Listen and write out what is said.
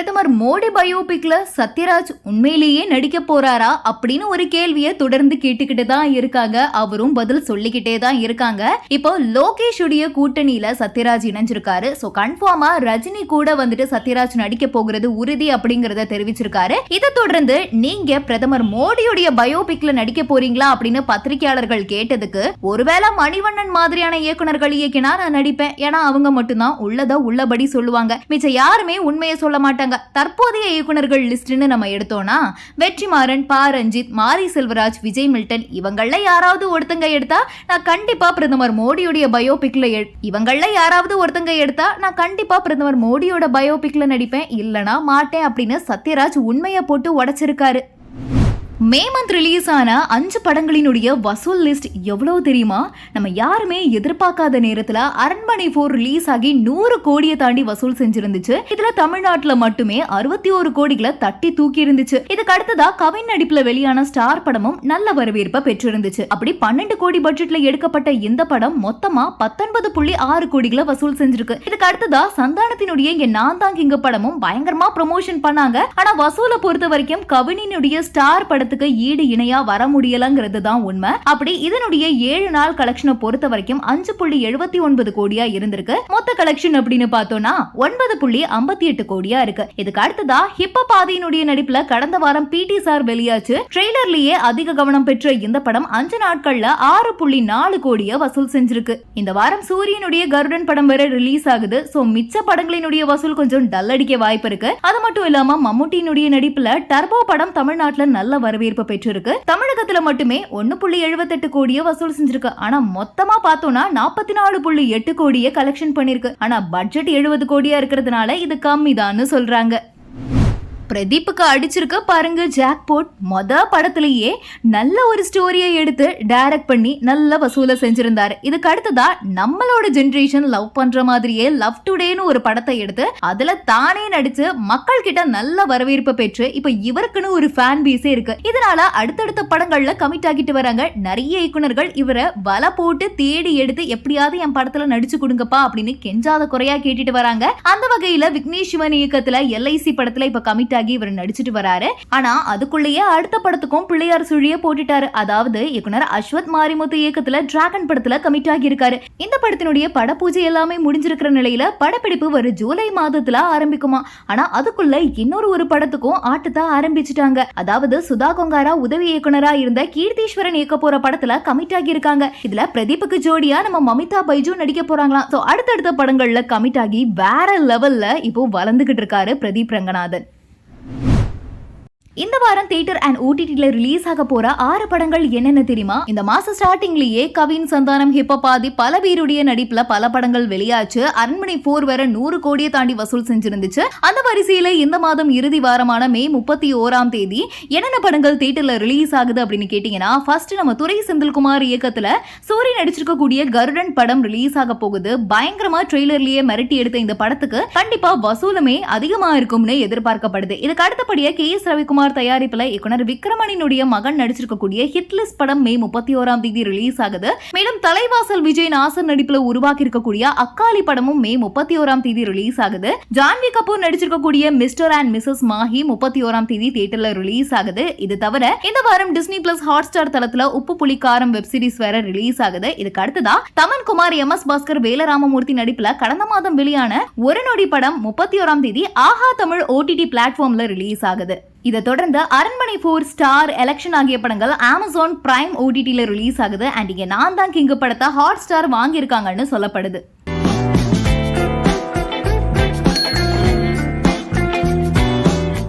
பிரதமர் மோடி பயோபிக்ல சத்யராஜ் உண்மையிலேயே நடிக்க போறாரா அப்படின்னு ஒரு கேள்வியை தொடர்ந்து கேட்டுக்கிட்டு தான் இருக்காங்க. அவரும் பதில் சொல்லிக்கிட்டே தான் இருக்காங்க. இப்போ லோகேஷ் உடைய கூட்டணியில சத்யராஜ் இணைஞ்சிருக்காரு. சோ கன்ஃபார்மா ரஜினி கூட வந்துட்டு சத்யராஜ் நடிக்க போகிறது உறுதி அப்படிங்கறத தெரிவிச்சிருக்காரு. இதை தொடர்ந்து நீங்க பிரதமர் மோடியுடைய பயோபிக்ல நடிக்க போறீங்களா அப்படின்னு பத்திரிகையாளர்கள் கேட்டதுக்கு ஒருவேளை மணிவண்ணன் மாதிரியான இயக்குனர்கள் இயக்கினா நான் நடிப்பேன். ஏன்னா அவங்க மட்டும்தான் உள்ளத உள்ளபடி சொல்லுவாங்க. மிச்ச யாருமே உண்மையை சொல்ல மாட்டாங்க. தற்போதைய இயக்குனர்கள் லிஸ்ட்னு நம்ம எடுத்தோம்னா வெற்றிமாறன் பா ரஞ்சித் மாரி செல்வராஜ் விஜய் மில்டன் இவங்கள யாராவது ஒருத்தங்க எடுத்தா நான் கண்டிப்பா பிரதமர் மோடியுடைய பயோபிக்ல எ- இவங்கள யாராவது ஒருத்தங்க எடுத்தா நான் கண்டிப்பா பிரதமர் மோடியோட பயோபிக்ல நடிப்பேன். இல்லனா மாட்டேன் அப்படின்னு சத்யராஜ் உண்மையை போட்டு உடைச்சிருக்காரு. மே மந்த் ரிலீஸ் ஆன அஞ்சு படங்களினுடைய வசூல் லிஸ்ட் எவ்வளவு தெரியுமா? நம்ம யாருமே எதிர்பார்க்காத நேரத்துல அரண்மனை போர் ரிலீஸ் ஆகி நூறு கோடியை தாண்டி வசூல் செஞ்சிருந்துச்சு. இதுல தமிழ்நாட்டுல மட்டுமே அறுபத்தி ஒரு கோடிகளை தட்டி தூக்கி இருந்துச்சு இதுக்கு அடுத்ததா கவின் நடிப்புல வெளியான ஸ்டார் படமும் நல்ல வரவேற்பை பெற்றிருந்துச்சு. அப்படி பன்னெண்டு கோடி பட்ஜெட்ல எடுக்கப்பட்ட இந்த படம் மொத்தமா பத்தொன்பது புள்ளி ஆறு கோடிகளை வசூல் செஞ்சிருக்கு. இதுக்கு அடுத்ததா சந்தானத்தினுடைய என் நான் தான் இங்க படமும் பயங்கரமா ப்ரொமோஷன் பண்ணாங்க. ஆனா வசூலை பொறுத்த வரைக்கும் கவினினுடைய ஸ்டார் படத்துக்கு ஈடு இணையா வர முடியலங்கிறது தான் உண்மை. அப்படி இதனுடைய ஏழு நாள் கலெக்ஷனை பொறுத்த வரைக்கும் அஞ்சு புள்ளி எழுபத்தி ஒன்பது கோடியா இருந்திருக்கு. மொத்த கலெக்ஷன் அப்படின்னு பார்த்தோம்னா ஒன்பது புள்ளி ஐம்பத்தி எட்டு கோடியா இருக்கு. இதுக்கு அடுத்ததா ஹிப்ப பாதையினுடைய நடிப்புல கடந்த வாரம் பிடி சார் வெளியாச்சு. ட்ரெய்லர்லயே அதிக கவனம் பெற்ற இந்த படம் அஞ்சு நாட்கள்ல ஆறு புள்ளி நாலு கோடிய வசூல் செஞ்சிருக்கு. இந்த வாரம் சூரியனுடைய கருடன் படம் வேற ரிலீஸ் ஆகுது. சோ மிச்ச படங்களினுடைய வசூல் கொஞ்சம் டல் அடிக்க வாய்ப்பு இருக்கு. அது மட்டும் இல்லாம மம்முட்டியினுடைய நடிப்புல டர்போ படம் தமிழ்நாட்டுல நல்ல வரவேற்பு பெற்றிருக்கு. தமிழகத்துல மட்டுமே ஒன்னு புள்ளி எழுபத்தெட்டு கோடிய வசூல் செஞ்சிருக்கு. ஆனா மொத்தமா பார்த்தோம்னா நாற்பத்தி நாலு புள்ளி எட்டு கோடியே கலெக்ஷன் பண்ணிருக்கு. ஆனா பட்ஜெட் எழுபது கோடியா இருக்கிறதுனால இது கம்மி சொல்றாங்க. பிரதீப்புக்கு அடிச்சிருக்க பாருங்க ஜாக்போட் மொத படத்திலேயே நல்ல ஒரு ஸ்டோரியை எடுத்து டைரக்ட் பண்ணி நல்ல வசூலை செஞ்சிருந்தாரு. இதுக்கு அடுத்ததா நம்மளோட ஜென்ரேஷன் லவ் பண்ற மாதிரியே லவ் டுடேன்னு ஒரு படத்தை எடுத்து அதுல தானே நடிச்சு மக்கள் கிட்ட நல்ல வரவேற்பு பெற்று இப்ப இவருக்குன்னு ஒரு ஃபேன் பேஸே இருக்கு. இதனால அடுத்தடுத்த படங்கள்ல கமிட் ஆகிட்டு வராங்க. நிறைய இயக்குனர்கள் இவரை வலை போட்டு தேடி எடுத்து எப்படியாவது என் படத்துல நடிச்சு கொடுங்கப்பா அப்படின்னு கெஞ்சாத குறையா கேட்டுட்டு வராங்க. அந்த வகையில விக்னேஷ் சிவன் இயக்கத்துல எல்ஐசி படத்துல இப்ப கமிட் ஆகி இவர் நடிச்சிட்டு வராரு. ஆனா அதுக்குள்ளேயே அடுத்த படத்துக்கும் பிள்ளையார் சுழிய போட்டுட்டாரு. அதாவது இயக்குனர் அஸ்வத் மாரிமுத்து இயக்கத்துல டிராகன் படத்துல கமிட் ஆகி இருக்காரு இந்த படத்தினுடைய படப்பூஜை எல்லாமே முடிஞ்சிருக்கிற நிலையில படப்பிடிப்பு வரும் ஜூலை மாதத்துல ஆரம்பிக்குமா? ஆனா அதுக்குள்ள இன்னொரு ஒரு படத்துக்கும் ஆட்டத்தை ஆரம்பிச்சிட்டாங்க. அதாவது சுதா கொங்காரா உதவி இயக்குனரா இருந்த கீர்த்தீஸ்வரன் இயக்க போற படத்துல கமிட் ஆகி இருக்காங்க இதுல பிரதீப்புக்கு ஜோடியா நம்ம மமிதா பைஜு நடிக்க போறாங்களாம். சோ அடுத்தடுத்த படங்கள்ல கமிட் ஆகி வேற லெவல்ல இப்போ வளர்ந்துகிட்டு இருக்காரு பிரதீப் ரங்கநாதன். இந்த வாரம் தியேட்டர் அண்ட் ஓடிடில ரிலீஸ் ஆக போற ஆறு படங்கள் என்னென்ன தெரியுமா? இந்த மாசம் ஸ்டார்டிங்லயே கவின் சந்தானம் ஹிப்பபாதி பல பேருடைய நடிப்புல பல படங்கள் வெளியாச்சு. அரண்மனை போர் வர நூறு கோடியை தாண்டி வசூல் செஞ்சிருந்துச்சு. அந்த வரிசையில இந்த மாதம் இறுதி வாரமான மே முப்பத்தி ஓராம் தேதி என்னென்ன படங்கள் தியேட்டர்ல ரிலீஸ் ஆகுது அப்படின்னு கேட்டீங்கன்னா ஃபர்ஸ்ட் நம்ம துரை செந்தில்குமார் இயக்கத்துல சூரிய நடிச்சிருக்கக்கூடிய கருடன் படம் ரிலீஸ் ஆக போகுது. பயங்கரமா ட்ரெய்லர்லயே மிரட்டி எடுத்த இந்த படத்துக்கு கண்டிப்பா வசூலுமே அதிகமா இருக்கும்னு எதிர்பார்க்கப்படுது. இதுக்கு அடுத்தபடியா கே எஸ் ரவிக்குமார் தயாரிப்புல இயக்குனர் விக்ரமணினுடைய மகன் நடிச்சிருக்கக்கூடிய ஹிட்லிஸ்ட் படம் மே முப்பத்தி ஓராம் தேதி ரிலீஸ் ஆகுது. மேலும் தலைவாசல் விஜய் நாசர் நடிப்புல உருவாக்கி இருக்கக்கூடிய அக்காலி படமும் மே முப்பத்தி ஓராம் தேதி ரிலீஸ் ஆகுது. ஜான்வி கபூர் நடிச்சிருக்கக்கூடிய மிஸ்டர் அண்ட் மிஸ்ஸஸ் மாஹி முப்பத்தி ஓராம் தேதி தியேட்டர்ல ரிலீஸ் ஆகுது. இது தவிர இந்த வாரம் டிஸ்னி பிளஸ் ஹாட் ஸ்டார் தளத்துல உப்பு புலி வெப் சீரிஸ் வேற ரிலீஸ் ஆகுது. இதுக்கு அடுத்ததா தமன் குமார் எம் எஸ் பாஸ்கர் வேலராமமூர்த்தி நடிப்புல கடந்த மாதம் வெளியான ஒரு நொடி படம் முப்பத்தி ஓராம் தேதி ஆஹா தமிழ் ஓடிடி பிளாட்ஃபார்ம்ல ரிலீஸ் ஆகுது. இதை தொடர்ந்து அரண்மனை ஃபோர் ஸ்டார் எலெக்ஷன் ஆகிய படங்கள் அமேசான் பிரைம் ஓடிடியில் ரிலீஸ் ஆகுது. அண்ட் இங்கே நான் தான் கிங்கு படத்தை ஹாட் ஸ்டார் வாங்கியிருக்காங்கன்னு சொல்லப்படுது.